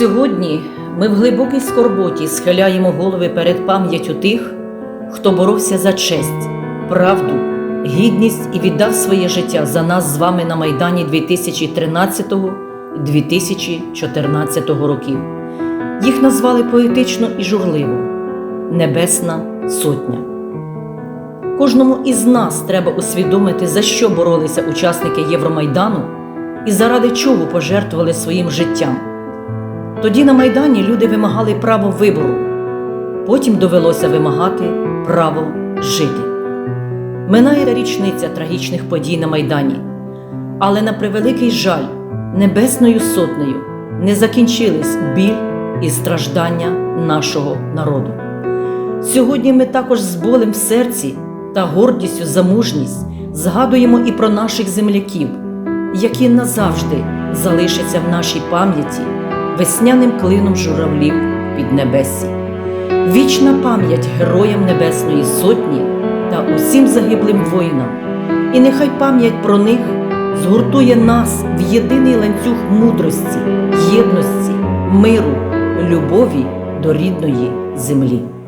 Сьогодні ми в глибокій скорботі схиляємо голови перед пам'яттю тих, хто боровся за честь, правду, гідність і віддав своє життя за нас з вами на Майдані 2013-2014 років. Їх назвали поетично і журливо Небесна Сотня. Кожному із нас треба усвідомити, за що боролися учасники Євромайдану і заради чого пожертвували своїм життям. Тоді на Майдані люди вимагали право вибору, потім довелося вимагати право жити. Минає річниця трагічних подій на Майдані, але на превеликий жаль, небесною сотнею не закінчились біль і страждання нашого народу. Сьогодні ми також з болем в серці та гордістю за мужність згадуємо і про наших земляків, які назавжди залишаться в нашій пам'яті весняним клином журавлів під небесі. Вічна пам'ять героям Небесної Сотні та усім загиблим воїнам. І нехай пам'ять про них згуртує нас в єдиний ланцюг мудрості, єдності, миру, любові до рідної землі.